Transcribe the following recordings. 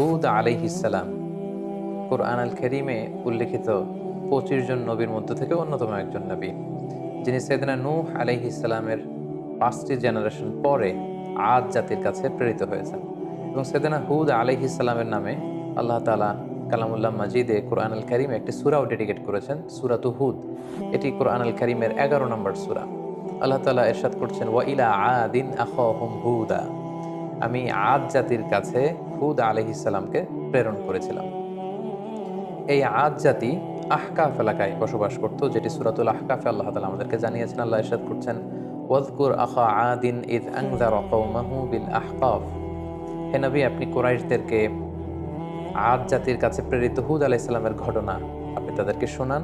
হুদ আলাইহিসালাম কোরআন আল খেরিমে উল্লেখিত পঁচিশ জন নবীর মধ্য থেকে অন্যতম একজন নবী, যিনি সেদিনা নূহ আলাইহিসালামের পাঁচটি জেনারেশন পরে আদ জাতির কাছে প্রেরিত হয়েছেন। এবং সেদিনা হুদ আলাইহিসালামের নামে আল্লাহ তালা কালামুল্লাহ মাজিদে কোরআন আল করিমে একটি সুরাও ডেডিকেট করেছেন, সুরাতু হুদ। এটি কোরআন আল করিমের এগারো নম্বর সুরা। আল্লাহ তালা এরশাদ করছেন, ওয়া ইলা আদিন আখহুম হুদা। আমি আদ জাতির কাছে হুদ আলহিসাল্লামকে প্রেরণ করেছিলাম। এই আদ জাতি আহকাফ এলাকায় বসবাস করত, যেটি সুরাতুল আহকাফে আল্লাহ তালা আমাদেরকে জানিয়েছেন, আল্লাহ ইরশাদ করছেন ওয়াজকুর আখা আদিন ইদ আংজার বিল আহকাফ। হে নবী, আপনি কোরাইশদেরকে জাতির কাছে প্রেরিত হুদ আলাইসাল্লামের ঘটনা আপনি তাদেরকে শোনান,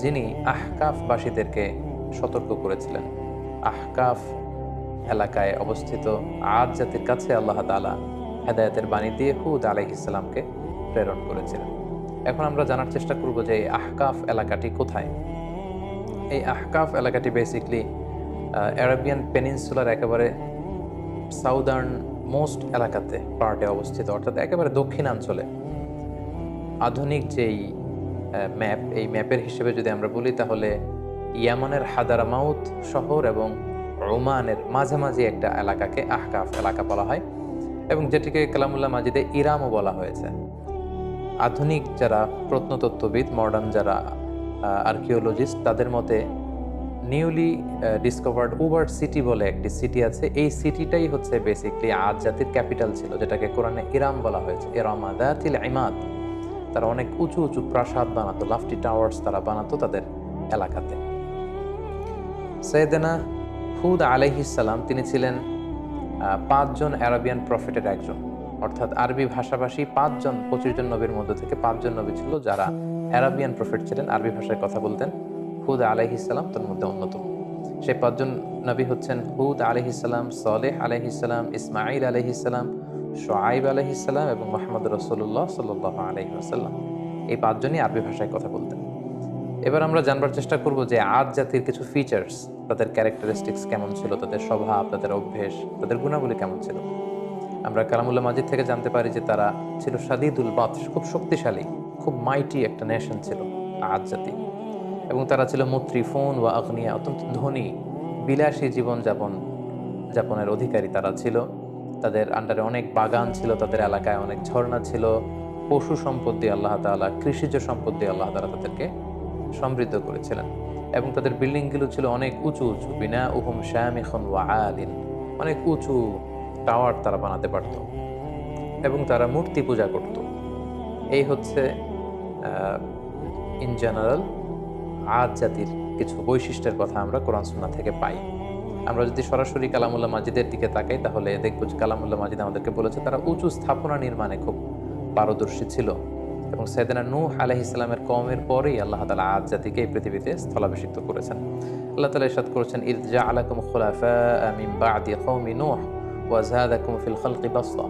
যিনি আহকাফবাসীদেরকে সতর্ক করেছিলেন। আহকাফ এলাকায় অবস্থিত আদ জাতির কাছে আল্লাহ তালা হেদায়তের বাণী দিয়ে হুদ আলাইহিসাল্লামকে প্রেরণ করেছিলেন। এখন আমরা জানার চেষ্টা করব যে এই আহকাফ এলাকাটি কোথায়? এই আহকাফ এলাকাটি বেসিকলি অ্যারাবিয়ান পেনিনসুলার একেবারে সাউদার্ন মোস্ট এলাকাতে পার্টে অবস্থিত, অর্থাৎ একেবারে দক্ষিণাঞ্চলে। আধুনিক যেই ম্যাপ এই ম্যাপের হিসেবে যদি আমরা বলি, তাহলে ইয়ামানের হাদারামাউত শহর এবং রোমানের মাঝামাঝি একটা এলাকাকে আহকাফ এলাকা বলা হয়। এবং যেটিকে কালামুল্লাহ মাজিদে ইরামও বলা হয়েছে। আধুনিক যারা প্রত্নতত্ত্ববিদ মডার্ন যারা আর্কিওলজিস্ট তাদের মতে নিউলি ডিসকভার্ড উবার সিটি বলে একটি সিটি আছে। এই সিটিটাই হচ্ছে বেসিকলি আজ জাতির ক্যাপিটাল ছিল, যেটাকে কোরআনে ইরাম বলা হয়েছে। ইরামাদাতিল ইমাদ। তারা অনেক উঁচু উঁচু প্রাসাদ বানাতো লাফটি টাওয়ার্স তারা বানাতো তাদের এলাকাতে। সৈয়দেনা হুদ আলাইহিসাল্লাম তিনি ছিলেন পাঁচজন অ্যারাবিয়ান প্রফেটের একজন। অর্থাৎ আরবি ভাষাভাষী পাঁচজন পঁচিশ জন নবীর মধ্যে থেকে পাঁচজন নবী ছিল যারা অ্যারাবিয়ান প্রফেট ছিলেন, আরবি ভাষায় কথা বলতেন। হুদ আলাইহিসাল্লাম তার মধ্যে অন্যতম। সেই পাঁচজন নবী হচ্ছেন হুদ আলহিসাল্লাম সলেহ আলহিসাল্লাম ইসমাইল আলহিসাল্লাম শোয়াইব আলহিসাল্লাম এবং মোহাম্মদ রসুল্লাহ সাল্লাহ আলহিহাসাল্লাম এই পাঁচজনই আরবি ভাষায় কথা বলতেন। এবার আমরা জানবার চেষ্টা করব যে আদ জাতির কিছু ফিচার্স তাদের ক্যারেক্টারিস্টিক্স কেমন ছিল, তাদের স্বভাব, তাদের অভ্যেস, তাদের গুণাবলী কেমন ছিল? আমরা কালামুল্লাহ মাজিদ থেকে জানতে পারি যে তারা ছিল সাদিদুল বাত খুব শক্তিশালী, খুব মাইটি একটা নেশন ছিল আদ জাতি। এবং তারা ছিল মৈত্রী ফোন ওয়া আগ্নিয়া, অত্যন্ত ধনী, বিলাসী জীবনযাপন, যাপনের অধিকারী তারা ছিল। তাদের আন্ডারে অনেক বাগান ছিল, তাদের এলাকায় অনেক ঝর্ণা ছিল। পশু সম্পদ দিয়ে আল্লাহ তালা কৃষিজ সম্পদ দিয়ে আল্লাহ তালা তাদেরকে সমৃদ্ধ করেছিলেন। এবং তাদের বিল্ডিংগুলো ছিল অনেক উঁচু উঁচু বিনা উহুম শ্যাম এখন ওয়া আলিন অনেক উঁচু টাওয়ার তারা বানাতে পারত এবং তারা মূর্তি পূজা করত। এই হচ্ছে ইন জেনারেল আজ জাতির কিছু বৈশিষ্ট্যের কথা আমরা কোরআন সুন্না থেকে পাই। আমরা যদি সরাসরি কালামুল্লাহ মাজিদের দিকে তাকাই, তাহলে দেখব যে কালামুল্লাহ মাজিদ আমাদেরকে বলেছে তারা উঁচু স্থাপনা নির্মাণে খুব পারদর্শী ছিল। এবং সৈয়দনা নূহ আলহ ইসলামের কমের পরেই আল্লাহ তালা আজ জাতিকে এই পৃথিবীতে স্থলাভিষিক্ত করেছেন। আল্লাহ তালা ইসাদ করেছেন ইরজা আলাকুম খুলাফা ফিল খালকি বাসতা।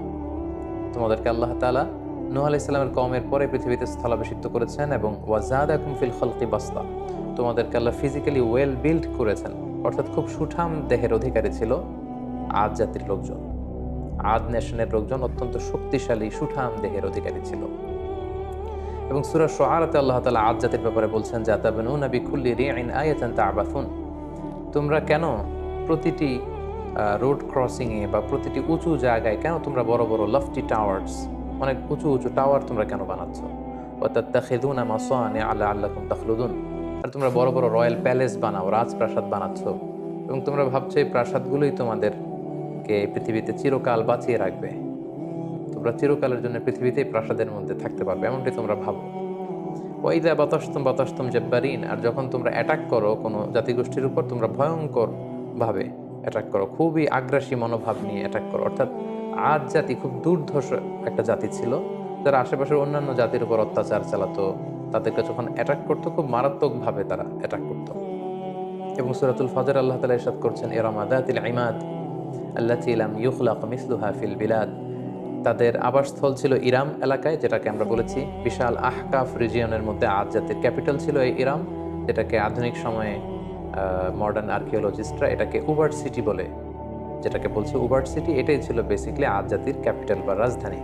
তোমাদেরকে আল্লাহ তাআলা নূহ আলাইহিস ইসলামের কওমের পরে পৃথিবীতে স্থলাভিষিক্ত করেছেন এবং ওয়াজাদাকুম ফিল খালকি বাসতা। তোমাদেরকে আল্লাহ ফিজিক্যালি ওয়েল বিল্ড করেছেন। অর্থাৎ খুব সুঠাম দেহের অধিকারী ছিল আদ জাতির লোকজন। আদ নেশনের লোকজন অত্যন্ত শক্তিশালী, সুঠাম দেহের অধিকারী ছিল। এবং সুরা সোহারাতে আল্লাহ তালা আদ জাতির ব্যাপারে বলছেন জাতাবেনু নবী খুল্লি রিআইন আয়াতান তাবাথুন তোমরা কেন প্রতিটি রোড ক্রসিংয়ে বা প্রতিটি উঁচু জায়গায় কেন তোমরা বড় বড় লফটি টাওয়ার্স অনেক উঁচু উঁচু টাওয়ার তোমরা কেন বানাচ্ছ? অর্থাৎ খেদুনা মাসোয়ানে আল্লাহ আল্লাহ তাখলুদুন। আর তোমরা বড় বড় রয়্যাল প্যালেস বানাও, রাজপ্রাসাদ বানাচ্ছ। এবং তোমরা ভাবছ এই প্রাসাদগুলোই তোমাদেরকে পৃথিবীতে চিরকাল বাঁচিয়ে রাখবে। তোমরা চিরকালের জন্য পৃথিবীতেই প্রাসাদের মধ্যে থাকতে পারবে, এমনটি তোমরা ভাবো। ওইদা বাতাস্তম বাতাস্তম জব্বারিন, আর যখন তোমরা অ্যাটাক করো কোনো জাতিগোষ্ঠীর উপর, তোমরা ভয়ঙ্করভাবে অ্যাটাক করো, খুবই আগ্রাসী মনোভাব নিয়ে অ্যাটাক করো। অর্থাৎ আজ জাতি খুব দুর্ধর্ষ একটা জাতি ছিল, যারা আশেপাশের অন্যান্য জাতির উপর অত্যাচার চালাতো, তাদেরকে যখন অ্যাটাক করতো, খুব মারাত্মকভাবে তারা অ্যাটাক করতো। এবং সুরাতুল ফজর আল্লাহ তালা ইরশাদ করছেন এরামাদাতিল ইমাদ আল্লাহ ইলাম ইউখলাক মিসলুহা ফিল বিলাদ। তাদের আবাসস্থল ছিল ইরাম এলাকায়, যেটাকে আমরা বলেছি বিশাল আহকাফ রিজিয়নের মধ্যে আজ জাতির ক্যাপিটাল ছিল এই ইরাম, যেটাকে আধুনিক সময়ে মডার্ন আর্কিওলজিস্টরা এটাকে উবার্ট সিটি বলে, যেটাকে বলছে উবার্ট সিটি। এটাই ছিল বেসিকলি আজ জাতির ক্যাপিটাল বা রাজধানী।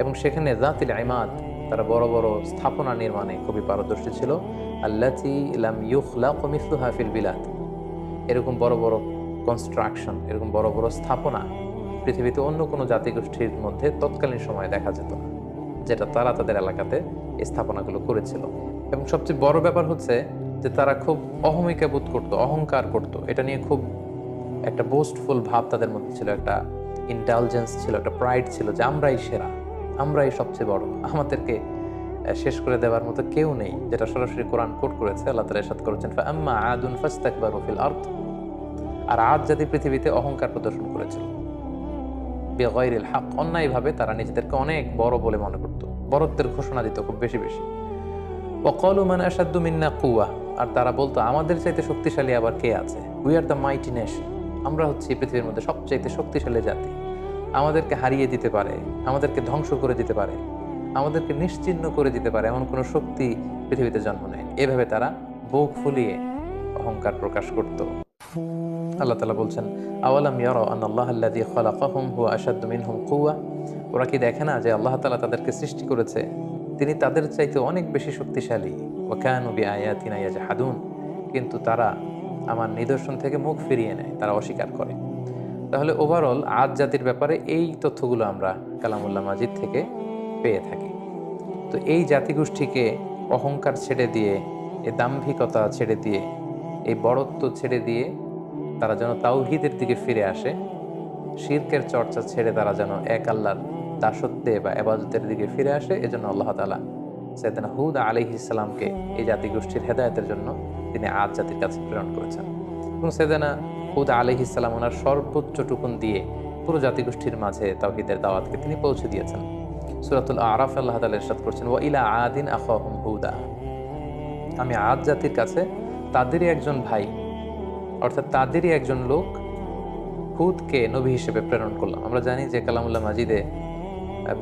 এবং সেখানে জাতিল আইমাদ তারা বড় বড় স্থাপনা নির্মাণে খুবই পারদর্শী ছিল। আল্লাতি ইলাম ইউখলাক মিসলুহা ফিল বিলাদ। এরকম বড় বড় কনস্ট্রাকশন এরকম বড় বড় স্থাপনা পৃথিবীতে অন্য কোনো জাতিগোষ্ঠীর মধ্যে তৎকালীন সময়ে দেখা যেত না, যেটা তারা তাদের এলাকাতে স্থাপনাগুলো করেছিল। এবং সবচেয়ে বড় ব্যাপার হচ্ছে যে তারা খুব অহমিকা বোধ করতো, অহংকার করতো। এটা নিয়ে খুব একটা বোস্টফুল ভাব তাদের মধ্যে ছিল, একটা ইন্টেলিজেন্স ছিল, একটা প্রাইড ছিল যে আমরাই সেরা, আমরাই সবচেয়ে বড়। আমাদেরকে শেষ করে দেওয়ার মতো কেউ নেই, যেটা সরাসরি কোরআন কোট করেছে। আল্লাহ তালা এরশাদ করেছেন আম্মা আদুন ফাস্তাকবারু ফিল আরদ। আর আজ জাতি পৃথিবীতে অহংকার প্রদর্শন করেছিল। বেগৈরিল হাক। অন্যায়ভাবে তারা নিজেদেরকে অনেক বড় বলে মনে করত। বড়ত্বের ঘোষণা দিত খুব বেশি বেশি। ওকলু মানে আসাদ্দু মিন্না কুয়া আর তারা বলতো, আমাদের চাইতে শক্তিশালী আবার কে আছে? We are the mighty nation আমরা হচ্ছি পৃথিবীর মধ্যে সবচাইতে শক্তিশালী জাতি। আমাদেরকে হারিয়ে দিতে পারে, আমাদেরকে ধ্বংস করে দিতে পারে, আমাদেরকে নিশ্চিহ্ন করে দিতে পারে এমন কোনো শক্তি পৃথিবীতে জন্ম নেয় এভাবে তারা বুক ফুলিয়ে অহংকার প্রকাশ করত। আল্লাহ তালা বলছেন, আওয়ালাম ইয়ার আল্লাহ আল্লাদি খালাকাহুম, হুয়া আসাদ্দু মিনহুম কুয়া ওরা কি দেখে না যে আল্লাহ তালা তাদেরকে সৃষ্টি করেছে? তিনি তাদের চাইতে অনেক বেশি শক্তিশালী। ও কেন বি আয়াতিনা ইয়াজহাদুন। কিন্তু তারা আমার নিদর্শন থেকে মুখ ফিরিয়ে নেয়, তারা অস্বীকার করে। তাহলে ওভারঅল আজ জাতির ব্যাপারে এই তথ্যগুলো আমরা কালামুল্লাহ মাজিদ থেকে পেয়ে থাকি। তো এই জাতিগোষ্ঠীকে অহংকার ছেড়ে দিয়ে, এ দাম্ভিকতা ছেড়ে দিয়ে, এই বড়ত্ব ছেড়ে দিয়ে তারা যেন তাওহিদের দিকে ফিরে আসে। শিরকের চর্চা ছেড়ে তারা যেন এক আল্লাহর দাসত্বে বা এবাজতের দিকে ফিরে আসে, এজন্য আল্লাহ তালা সৈয়দনা হুদ আলি ইসলামকে এই জাতিগোষ্ঠীর হেদায়তের জন্য তিনি আজ জাতির কাছে প্রেরণ করেছেন। এবং সৈয়দনা হুদ আলি ইসলাম ওনার সর্বোচ্চ টুকুন দিয়ে পুরো জাতিগোষ্ঠীর মাঝে তাওহিদের দাওয়াতকে তিনি পৌঁছে দিয়েছেন। সুরাতুল আরাফ আল্লাহ তালা ইরশাদ করছেন ও ইলা আদিন আখাহুম হুদা। আমি আদ জাতির কাছে তাদেরই একজন ভাই অর্থাৎ তাদেরই একজন লোক হুদকে নবী হিসেবে প্রেরণ করলাম আমরা জানি যে কালামুল্লাহ মাজিদে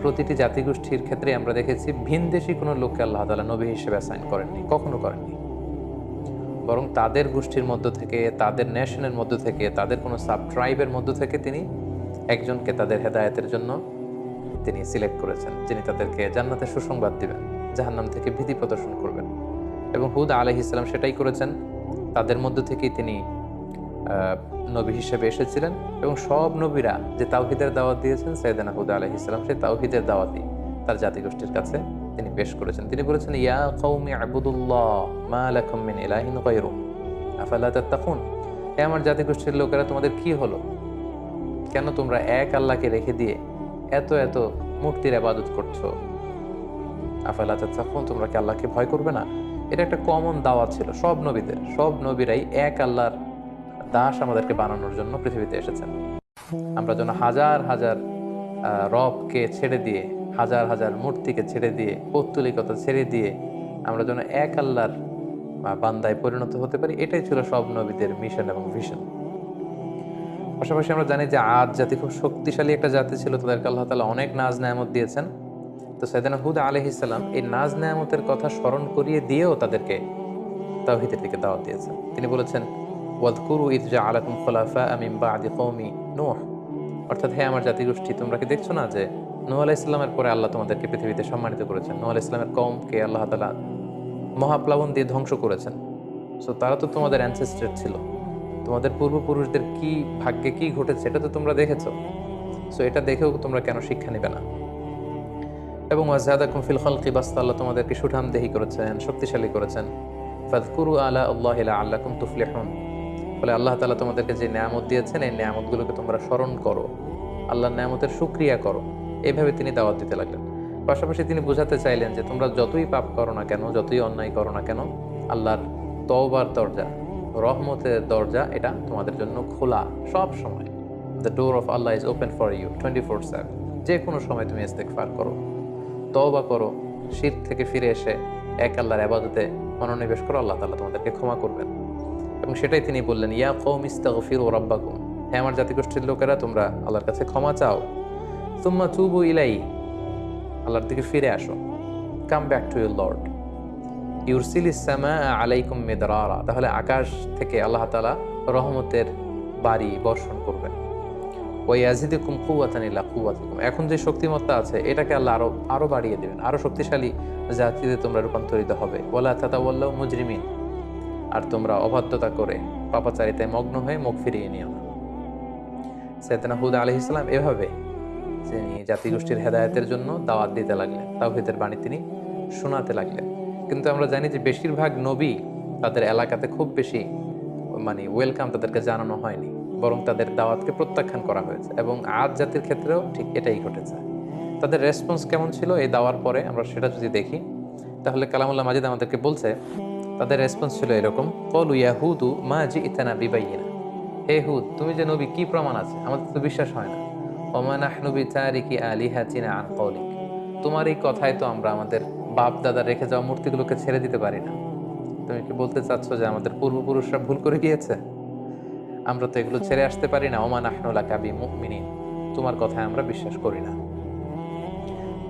প্রতিটি জাতিগোষ্ঠীর ক্ষেত্রে আমরা দেখেছি ভিনদেশি কোনো লোককে আল্লাহ তালা নবী হিসেবে অ্যাসাইন করেননি, কখনো করেননি। বরং তাদের গোষ্ঠীর মধ্য থেকে, তাদের ন্যাশনের মধ্য থেকে, তাদের কোনো সাব ট্রাইবের মধ্য থেকে তিনি একজনকে তাদের হেদায়তের জন্য তিনি সিলেক্ট করেছেন, যিনি তাদেরকে জান্নাতের সুসংবাদ দিবেন, জাহান্নাম থেকে ভীতি প্রদর্শন করবেন। এবং হুদ আলহ ইসলাম সেটাই করেছেন। তাদের মধ্য থেকেই তিনি নবী হিসেবে এসেছিলেন এবং সব নবীরা যে তাওহিদের দাওয়াত দিয়েছেন সৈয়দানা হুদ আলহ ইসলাম সেই তাওহিদের দাওয়াতই তার জাতিগোষ্ঠীর কাছে তিনি পেশ করেছেন। তিনি বলেছেন, ইয়া কৌমি আবুদুল্লাহ মা লাকুম মিন ইলাহিন গায়রু আফালা তাত্তাকুন? হে আমার জাতিগোষ্ঠীর লোকেরা, তোমাদের কি হলো? কেন তোমরা এক আল্লাহকে রেখে দিয়ে এত এত মূর্তির আবাদত করছ? আফালা তাত্তাকুন? তোমরা কি আল্লাহকে ভয় করবে না? এটা একটা কমন দাওয়াত ছিল। সব নবীদের, সব নবীরাই এক আল্লাহর দাস আমাদেরকে বানানোর জন্য পৃথিবীতে এসেছেন। আমরা যেন হাজার হাজার রবকে ছেড়ে দিয়ে, হাজার হাজার মূর্তিকে ছেড়ে দিয়ে, পৌত্তলিকতা ছেড়ে দিয়ে আমরা যেন এক আল্লাহর বান্দায় পরিণত হতে পারি, এটাই ছিল সব নবীদের মিশন এবং ভিশন পাশাপাশি আমরা জানি যে আদ জাতি খুব শক্তিশালী একটা জাতি ছিল, তাদেরকে আল্লাহ তালা অনেক নাজ নায়ামত দিয়েছেন। তো সৈদানা হুদ আলহ ইসলাম এই নাজ নায়ামতের কথা স্মরণ করিয়ে দিয়েও তাদেরকে তাওহিদের দিকে দাওয়াত দিয়েছেন। তিনি বলেছেন ওয়াদকুরু ইদজা আলাকুম খোলাফা আমিম বা আদি কৌমি নূহ অর্থাৎ হ্যাঁ আমার জাতিগোষ্ঠী, তোমরা কি দেখছ না যে নূহ আলাহ ইসলামের পরে আল্লাহ তোমাদেরকে পৃথিবীতে সম্মানিত করেছেন? নূহ আলাহ ইসলামের কৌমকে আল্লাহ তালা মহাপ্লাবন দিয়ে ধ্বংস করেছেন। সো তারা তো তোমাদের অ্যানসেস্টার ছিল। তোমাদের পূর্বপুরুষদের কি ভাগ্যে কি ঘটেছে, এটা তো তোমরা দেখেছ। সো এটা দেখেও তোমরা কেন শিক্ষা নেবে না? এবং ওয়াজাদা কুমফিল খলকি, বাস্তা আল্লাহ তোমাদেরকে সুঠাম দেহি করেছেন, শক্তিশালী করেছেন। ফাদকুরু আলা আল্লাহ আল্লাকুম তুফলিহুন। বলে আল্লাহ তালা তোমাদেরকে যে নিয়ামত দিয়েছেন, এই নিয়ামতগুলোকে তোমরা স্মরণ করো। আল্লাহর নিয়ামতের সুক্রিয়া করো। এইভাবে তিনি দাওয়াত দিতে লাগলেন। পাশাপাশি তিনি বোঝাতে চাইলেন যে তোমরা যতই পাপ করো না কেন, যতই অন্যায় করো না কেন, আল্লাহর তওবার দরজা, রহমতের দরজা এটা তোমাদের জন্য খোলা সব সময়। The door of Allah is open for you twenty four seven যে কোনো সময় তুমি ইস্তেকফার করো, তওবা করো শীত থেকে ফিরে এসে এক আল্লাহর আবাদতে মনোনিবেশ করো, আল্লাহ তাআলা তোমাদেরকে ক্ষমা করবেন। এবং সেটাই তিনি বললেন, ইয়া কৌম ইস্তাগফির ও রাব্বাকুম। হে আমার জাতিগোষ্ঠীর লোকেরা, তোমরা আল্লাহর কাছে ক্ষমা চাও। তুম্মা তুবু ইলাই আল্লাহর দিকে ফিরে আসো। Come back to your Lord. ইউরসিল ইসামা আলাইকুম মেদরারা। তাহলে আকাশ থেকে আল্লাহ তাআলা রহমতের বাড়ি বর্ষণ করবেন। ওই আজিদুকুম কুয়াতানিল্লা কুয়াতুকুম এখন যে শক্তিমত্তা আছে, এটাকে আল্লাহ আরও আরও বাড়িয়ে দেবেন। আরও শক্তিশালী জাতিতে তোমরা রূপান্তরিত হবে। ওলা তাতা তাতাওয়াল্লাহ মুজরিমিন। আর তোমরা অবাধ্যতা করে পাপাচারিতায় মগ্ন হয়ে মুখ ফিরিয়ে নিও না। সৈয়দনা হুদ আলহ ইসলাম এভাবে তিনি জাতিগোষ্ঠীর হেদায়তের জন্য দাওয়াত দিতে লাগলেন, তাওহিদের বাণী তিনি শোনাতে লাগলেন। কিন্তু আমরা জানি যে বেশিরভাগ নবী তাদের এলাকাতে খুব বেশি মানে ওয়েলকাম তাদেরকে জানানো হয়নি, বরং তাদের দাওয়াতকে প্রত্যাখ্যান করা হয়েছে এবং আজ জাতির ক্ষেত্রেও ঠিক এটাই ঘটেছে। তাদের রেসপন্স কেমন ছিল এই দাওয়ার পরে আমরা সেটা যদি দেখি, তাহলে কালামুল্লাহ মাজিদ আমাদেরকে বলছে তাদের রেসপন্স ছিল এরকম, কলু ইয়াহুদু মা জি ইতানা বিবাইনা। হে হুদ, তুমি যে নবী, কি প্রমাণ আছে? আমাদের তো বিশ্বাস হয় না। ওমান ওমানাহনুবি তারিকি আলিহাতিনা আন কৌলিক। তোমার এই কথায় তো আমরা আমাদের বাপ দাদা রেখে যাওয়া মূর্তিগুলোকে ছেড়ে দিতে পারি না। তুমি কি বলতে চাচ্ছ যে আমাদের পূর্বপুরুষরা ভুল করে গিয়েছে? আমরা তো এগুলো ছেড়ে আসতে পারি না। ওমান আহনুলা কাবি মুমিনিন তোমার কথায় আমরা বিশ্বাস করি না।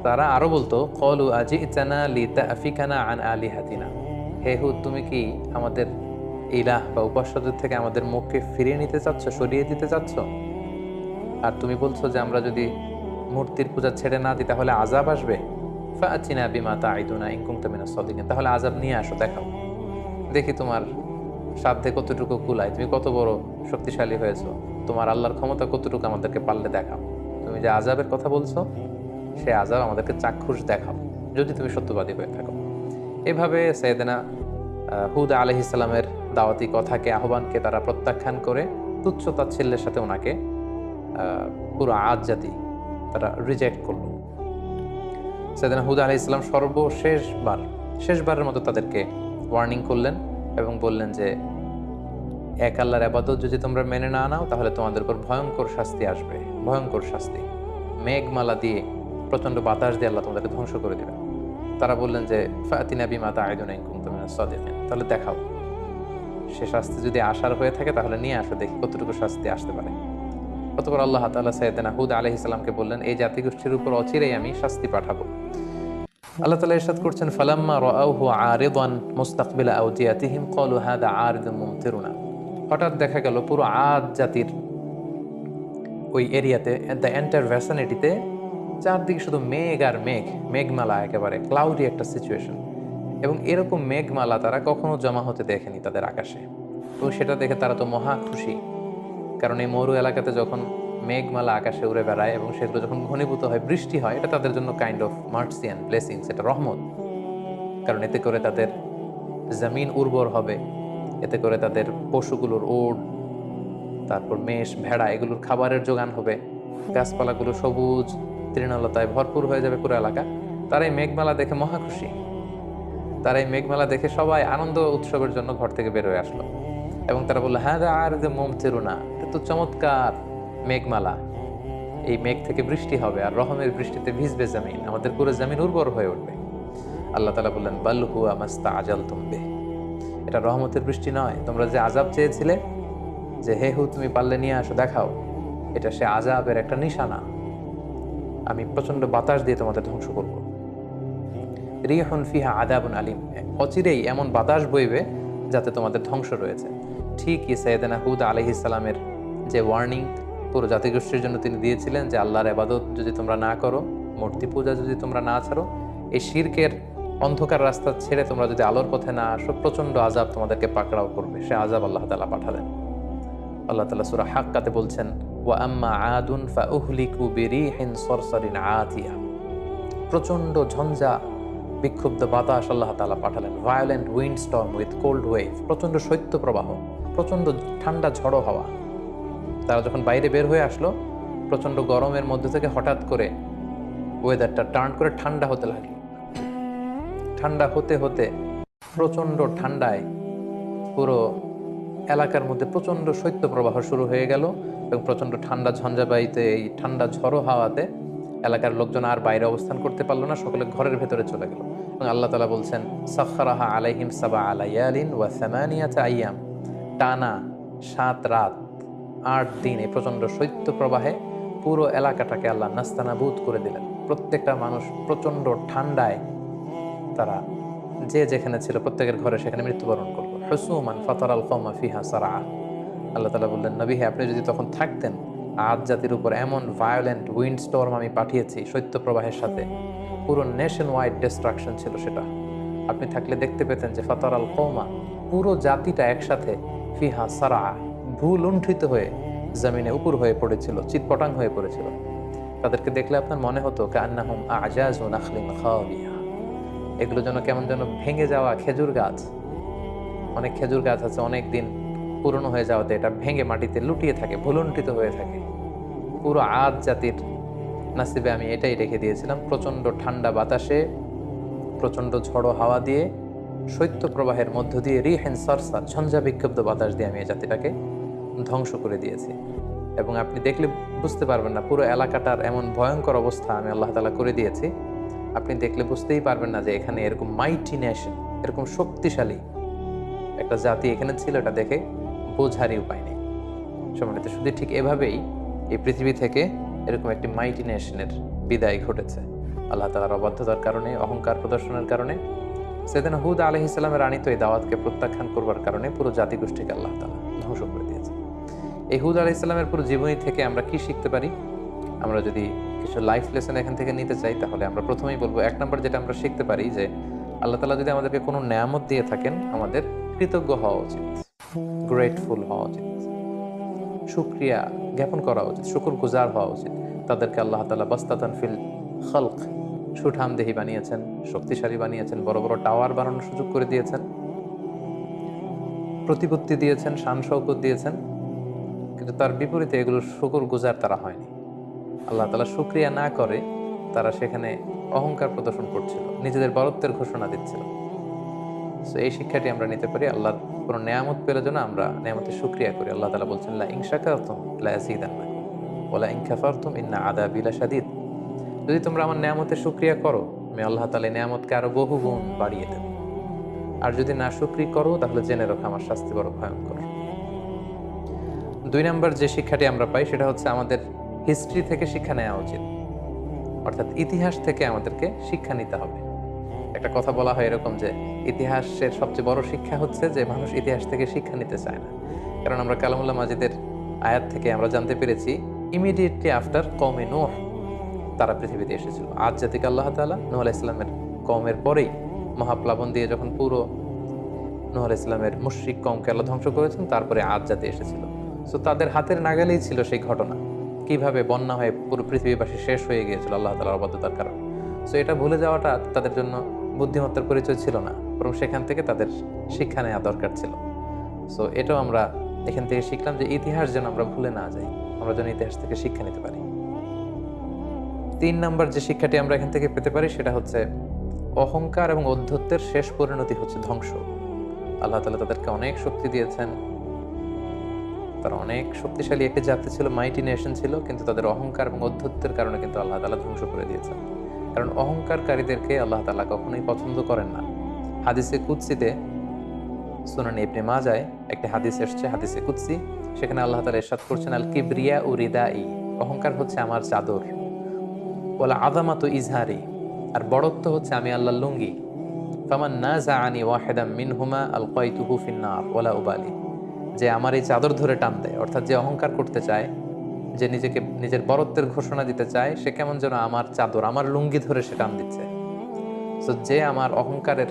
তারা আরও বলতো, কলু আজি ইতানা লিতা আফিকানা আন আলি হাতিনা হে হুদ, তুমি কি আমাদের ইলাহ বা উপাস্যদের থেকে আমাদের মুখকে ফিরিয়ে নিতে চাচ্ছ, সরিয়ে দিতে চাচ্ছ? আর তুমি বলছো যে আমরা যদি মূর্তির পূজা ছেড়ে না দিই, তাহলে আজাব আসবে? ফাচিনা বিমা তা আইদুনা ইনকুম তামিনা সদিকিন। তাহলে আজাব নিয়ে আসো, দেখাও। দেখি তোমার সাধ্যে কতটুকু কুলায়। তুমি কত বড় শক্তিশালী হয়েছো। তোমার আল্লাহর ক্ষমতা কতটুকু আমাদেরকে পারলে দেখাও। তুমি যে আজাবের কথা বলছো, সে আজাব আমাদেরকে চাক্ষুষ দেখাও। যদি তুমি সত্যবাদী হয়ে থাকো। এভাবে সৈয়দনা হুদ ইসলামের দাওয়াতি কথাকে, আহ্বানকে তারা প্রত্যাখ্যান করে তুচ্ছ তাচ্ছিল্যের সাথে ওনাকে পুরো আজ জাতি তারা রিজেক্ট করল। সৈয়দনা হুদ আলহ ইসলাম সর্বশেষবার, শেষবারের মতো তাদেরকে ওয়ার্নিং করলেন এবং বললেন যে, এক আল্লাহর আবাদত যদি তোমরা মেনে না নাও, তাহলে তোমাদের উপর ভয়ঙ্কর শাস্তি আসবে, ভয়ঙ্কর শাস্তি। মেঘমালা দিয়ে, প্রচণ্ড বাতাস দিয়ে আল্লাহ তোমাদেরকে ধ্বংস করে দেবে তারা বললেন যে, ফাতিনা বিমাতা আয়দুন সদিকেন। তাহলে দেখাও। সে শাস্তি যদি আসার হয়ে থাকে, তাহলে নিয়ে আসো, দেখি কতটুকু শাস্তি আসতে পারে। অতপর আল্লাহ তাআলা সাইয়েদনা হুদ আলাইহিস সালামকে বললেন, এই জাতিগোষ্ঠীর উপর অচিরেই আমি শাস্তি পাঠাবো। আল্লাহ তাআলা ইরশাদ করছেন, ফালাম্মা রাআউহু আরিদান মুস্তাকবিলা আওদিয়াতিহিম ক্বালু হাদা আরিদুম মুমতিরুনা। হঠাৎ দেখা গেল, পুরো আদ জাতির ওই এরিয়াতে দ্য এন্টার ভ্যাসিনিটিতে চারদিকে শুধু মেঘ আর মেঘ, মেঘমালা একেবারে ক্লাউডি একটা সিচুয়েশন এবং এরকম মেঘমালা তারা কখনো জমা হতে দেখেনি তাদের আকাশে। এবং সেটা দেখে তারা তো মহা খুশি। কারণ এই মরু এলাকাতে যখন মেঘমালা আকাশে উড়ে বেড়ায় এবং সেগুলো যখন ঘনীভূত হয়, বৃষ্টি হয়, এটা তাদের জন্য কাইন্ড অফ মার্সিয়ান ব্লেসিং সেটা রহমত। কারণ এতে করে তাদের জমিন উর্বর হবে, এতে করে তাদের পশুগুলোর ওড়, তারপর মেষ, ভেড়া, এগুলোর খাবারের যোগান হবে। গাছপালাগুলো সবুজ, তৃণলতায় ভরপুর হয়ে যাবে পুরো এলাকা। তারা এই মেঘমেলা দেখে মহা খুশি। তারা এই মেঘমেলা দেখে সবাই আনন্দ উৎসবের জন্য ঘর থেকে বের হয়ে আসলো। এবং তারা বলল হ্যাঁ আর যে মোম চেরুনা এটা তো চমৎকার মেঘমালা। এই মেঘ থেকে বৃষ্টি হবে আর রহমের বৃষ্টিতে ভিজবে জমিন, আমাদের পুরো জমিন উর্বর হয়ে উঠবে। আল্লাহ তালা বললেন, বাল হুয়া মাস্তা আজাল তুমবে এটা রহমতের বৃষ্টি নয়, তোমরা যে আজাব চেয়েছিলে, যে হে হু, তুমি পারলে নিয়ে আসো, দেখাও। এটা সে আজাবের একটা নিশানা। আমি প্রচণ্ড বাতাস দিয়ে তোমাদের ধ্বংস করব। রিহন ফিহা আদাবুন আলিম। অচিরেই এমন বাতাস বইবে যাতে তোমাদের ধ্বংস রয়েছে। ঠিকই সৈয়দানা হুদ আলহি সালামের যে ওয়ার্নিং পুরো জাতিগোষ্ঠীর জন্য তিনি দিয়েছিলেন যে আল্লাহর আবাদত যদি তোমরা না করো, মূর্তি পূজা যদি তোমরা না ছাড়ো, এই শিরকের অন্ধকার রাস্তা ছেড়ে তোমরা যদি আলোর পথে না আসো প্রচণ্ড আজাব তোমাদেরকে পাকড়াও করবে। সে আজাব আল্লাহ তালা পাঠালেন। আল্লাহ তালা সুরা হাক্কাতে বলছেন, ওয়া আম্মা আদুন ফা উহলিকু সরসরিন আতিয়া। প্রচণ্ড ঝঞ্ঝা, বিক্ষুব্ধ বাতাস আল্লাহ তালা পাঠালেন। Violent wind storm with cold wave প্রচণ্ড শৈত্য প্রবাহ প্রচণ্ড ঠান্ডা ঝড়ো হাওয়া। তারা যখন বাইরে বের হয়ে আসলো প্রচণ্ড গরমের মধ্যে থেকে হঠাৎ করে ওয়েদারটা টার্ন করে ঠান্ডা হতে লাগল। ঠান্ডা হতে হতে প্রচণ্ড ঠান্ডায় পুরো এলাকার মধ্যে প্রচণ্ড শৈত্য প্রবাহ শুরু হয়ে গেল এবং প্রচণ্ড ঠান্ডা ঝঞ্ঝাবাইতে এই ঠান্ডা ঝড়ো হাওয়াতে এলাকার লোকজন আর বাইরে অবস্থান করতে পারল না, সকলে ঘরের ভেতরে চলে গেল। এবং আল্লাহ তালা বলছেন, সাখারাহা আলাইহিম সাবা আলাইয়ালিন ওয়া সামানিয়াতা আইয়াম। টানা সাত রাত, আট দিন এই প্রচণ্ড শৈত্য প্রবাহে পুরো এলাকাটাকে আল্লাহ নাস্তানাবুদ করে দিলেন। প্রত্যেকটা মানুষ প্রচণ্ড ঠান্ডায় তারা যে যেখানে ছিল প্রত্যেকের ঘরে সেখানে মৃত্যুবরণ করল। হসুমান ফাতার আল কমা ফিহা সারা আল্লাহ তালা বললেন, নবী হ্যাঁ আপনি যদি তখন থাকতেন, আজ জাতির উপর এমন ভায়োলেন্ট উইন্ড স্টর্ম আমি পাঠিয়েছি শৈত্যপ্রবাহের সাথে। পুরো নেশন ওয়াইড ডিস্ট্রাকশন ছিল সেটা। আপনি থাকলে দেখতে পেতেন যে ফাতার আল কৌমা পুরো জাতিটা একসাথে ফিহা সারা ভুলুণ্ঠিত হয়ে জমিনে উপর হয়ে পড়েছিল চিৎপটাং হয়ে পড়েছিল। তাদেরকে দেখলে আপনার মনে হতো কান্নাহুম আজাজ ও নাখলিম খাওয়াবিহা। এগুলো যেন কেমন যেন ভেঙে যাওয়া খেজুর গাছ। অনেক খেজুর গাছ আছে, অনেক দিন পুরনো হয়ে যাওয়াতে এটা ভেঙে মাটিতে লুটিয়ে থাকে, ভুলুণ্ঠিত হয়ে থাকে। পুরো আদ জাতির নাসিবে আমি এটাই রেখে দিয়েছিলাম, প্রচণ্ড ঠান্ডা বাতাসে, প্রচণ্ড ঝড়ো হাওয়া দিয়ে শৈত্য প্রবাহের মধ্য দিয়ে রিহেন সরসার ঝঞ্ঝা বিক্ষুব্ধ বাতাস দিয়ে আমি এই জাতিটাকে ধ্বংস করে দিয়েছি। এবং আপনি দেখলে বুঝতে পারবেন না, পুরো এলাকাটার এমন ভয়ঙ্কর অবস্থা আমি আল্লাহ তালা করে দিয়েছি। আপনি দেখলে বুঝতেই পারবেন না যে এখানে এরকম মাইটি নেশন এরকম শক্তিশালী একটা জাতি এখানে ছিল, এটা দেখে বোঝারই উপায় নেই। সম্মানিত শুধু ঠিক এভাবেই এই পৃথিবী থেকে এরকম একটি মাইটি নেশনের বিদায় ঘটেছে। আল্লাহ তালার অবাধ্যতার কারণে, অহংকার প্রদর্শনের কারণে, সেদিন হুদ আলহ ইসলামের আনিত এই দাওয়াতকে প্রত্যাখ্যান করবার কারণে পুরো জাতিগোষ্ঠীকে আল্লাহ তালা ধ্বংস করে দিয়েছে। এই হুদ আলহ ইসলামের পুরো জীবনী থেকে আমরা কি শিখতে পারি? আমরা যদি কিছু লাইফ লেসন এখান থেকে নিতে চাই, তাহলে আমরা প্রথমেই বলব, এক নম্বর যেটা আমরা শিখতে পারি যে, আল্লাহ তালা যদি আমাদেরকে কোনো নেয়ামত দিয়ে থাকেন, আমাদের কৃতজ্ঞ হওয়া উচিত গ্রেটফুল হওয়া উচিত, শুক্রিয়া জ্ঞাপন করা উচিত শুকুর গুজার হওয়া উচিত। তাদেরকে আল্লাহ তালা বাস্তাতান ফিল খলক, সুঠামদেহি বানিয়েছেন, শক্তিশালী বানিয়েছেন, বড় বড় টাওয়ার বানানোর সুযোগ করে দিয়েছেন, প্রতিপত্তি দিয়েছেন শান শৌকত দিয়েছেন, কিন্তু তার বিপরীতে এগুলো শুকুর গুজার তারা হয়নি। আল্লাহ তালা শুক্রিয়া না করে তারা সেখানে অহংকার প্রদর্শন করছিল, নিজেদের বরত্বের ঘোষণা দিচ্ছিল। সো এই শিক্ষাটি আমরা নিতে পারি। আল্লাহর কোনো নেয়ামত পেলে যেন আমরা নেয়ামতের শুক্রিয়া করি। আল্লাহ তালা বলছেন, লা ইংশাকারতুম লা ইয়াজিদান্নাকুম ওলা ইনকাফারতুম ইন্না আযাবিলা শাদীদ যদি তোমরা আমার নেয়ামতের শুক্রিয়া করো, আমি আল্লাহ তালা নেয়ামতকে আরও বহু গুণ বাড়িয়ে দেব। আর যদি না শুক্রি করো, তাহলে জেনে রাখো আমার শাস্তি বড় ভয়ঙ্কর। দুই নম্বর যে শিক্ষাটি আমরা পাই, সেটা হচ্ছে আমাদের হিস্ট্রি থেকে শিক্ষা নেওয়া উচিত। অর্থাৎ ইতিহাস থেকে আমাদেরকে শিক্ষা নিতে হবে। একটা কথা বলা হয় এরকম যে ইতিহাসের সবচেয়ে বড় শিক্ষা হচ্ছে যে মানুষ ইতিহাস থেকে শিক্ষা নিতে চায় না। কারণ আমরা কালামুল্লাহ মাজিদের আয়াত থেকে আমরা জানতে পেরেছি ইমিডিয়েটলি আফটার কমে নোহ তারা পৃথিবীতে এসেছিল। আজ জাতিকে আল্লাহ তালা নোহ ইসলামের কমের পরেই মহাপ্লাবন দিয়ে যখন পুরো নোহ আলাহ ইসলামের মুশ্রিক কমকে আল্লাহ ধ্বংস করেছেন, তারপরে আজ জাতি এসেছিল। সো তাদের হাতের নাগালেই ছিল সেই ঘটনা। কীভাবে বন্যা হয়ে পুরো পৃথিবীবাসী শেষ হয়ে গিয়েছিল আল্লাহ তালার অবাধ্যতার কারণে। সো এটা ভুলে যাওয়াটা তাদের জন্য বুদ্ধিমত্তার পরিচয় ছিল না, বরং সেখান থেকে তাদের শিক্ষা নেওয়া দরকার ছিল। সো এটাও আমরা এখান থেকে শিখলাম যে ইতিহাস যেন আমরা ভুলে না যাই, আমরা যেন ইতিহাস থেকে শিক্ষা নিতে পারি। তিন নাম্বার যে শিক্ষাটি আমরা এখান থেকে পেতে পারি সেটা হচ্ছে অহংকার এবং অধ্যত্বের শেষ পরিণতি হচ্ছে ধ্বংস। আল্লাহ তালা তাদেরকে অনেক শক্তি দিয়েছেন। তারা অনেক শক্তিশালী একটি জাতি ছিল মাইটি নেশন ছিল, কিন্তু তাদের অহংকার এবং অধ্যত্বের কারণে কিন্তু আল্লাহ তালা ধ্বংস করে দিয়েছেন। কারণ অহংকারকারীদেরকে আল্লাহ তালা কখনোই পছন্দ করেন না। হাদিসে কুৎসিতে সুনানি ইবনে মাজায় একটি হাদিস এসছে, হাদিসে কুৎসি সেখানে আল্লাহ তালা এরশাদ করছেন আল কিবরিয়া ও রিদাই অহংকার হচ্ছে আমার চাদর। ওলা আদামাত ইজহারি আর বড়ত্ব হচ্ছে আমি আল্লাহ লুঙ্গি। ফামান না জা আনি ওয়াহেদাম মিনহুমা আল কয়তুহু ফিন্নার ওলা উবালি যে আমার এই চাদর ধরে টান দেয়, অর্থাৎ যে অহংকার করতে চায় যে নিজেকে, নিজের বরত্বের ঘোষণা দিতে চায়, সে কেমন যেন আমার চাদর, আমার লুঙ্গি ধরে সে টান দিচ্ছে। তো যে আমার অহংকারের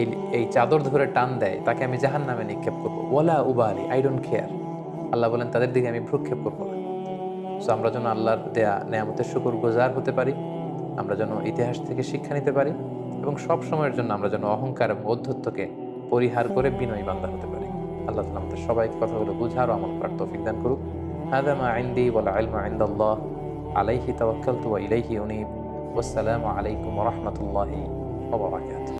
এই এই চাদর ধরে টান দেয়, তাকে আমি জাহান নামে নিক্ষেপ করব। ওলা উবালি আই ডোন্ট কেয়ার আল্লাহ বলেন, তাদের দিকে আমি ভ্রুক্ষেপ করব না। সো আমরা যেন আল্লাহর দেয়া নেয়ামতের শুকুর গোজার হতে পারি, আমরা যেন ইতিহাস থেকে শিক্ষা নিতে পারি, এবং সব সময়ের জন্য আমরা যেন অহংকার এবং অধ্যত্বকে পরিহার করে বিনয় বান্দা হতে পারি। আল্লাহ তালা আমাদের সবাইকে কথাগুলো বুঝার আমল করার তৌফিক দান করুক। هذا ما عندي والعلم عند الله. عليه توكلت وإليه أنيب. والسلام عليكم ورحمة الله وبركاته.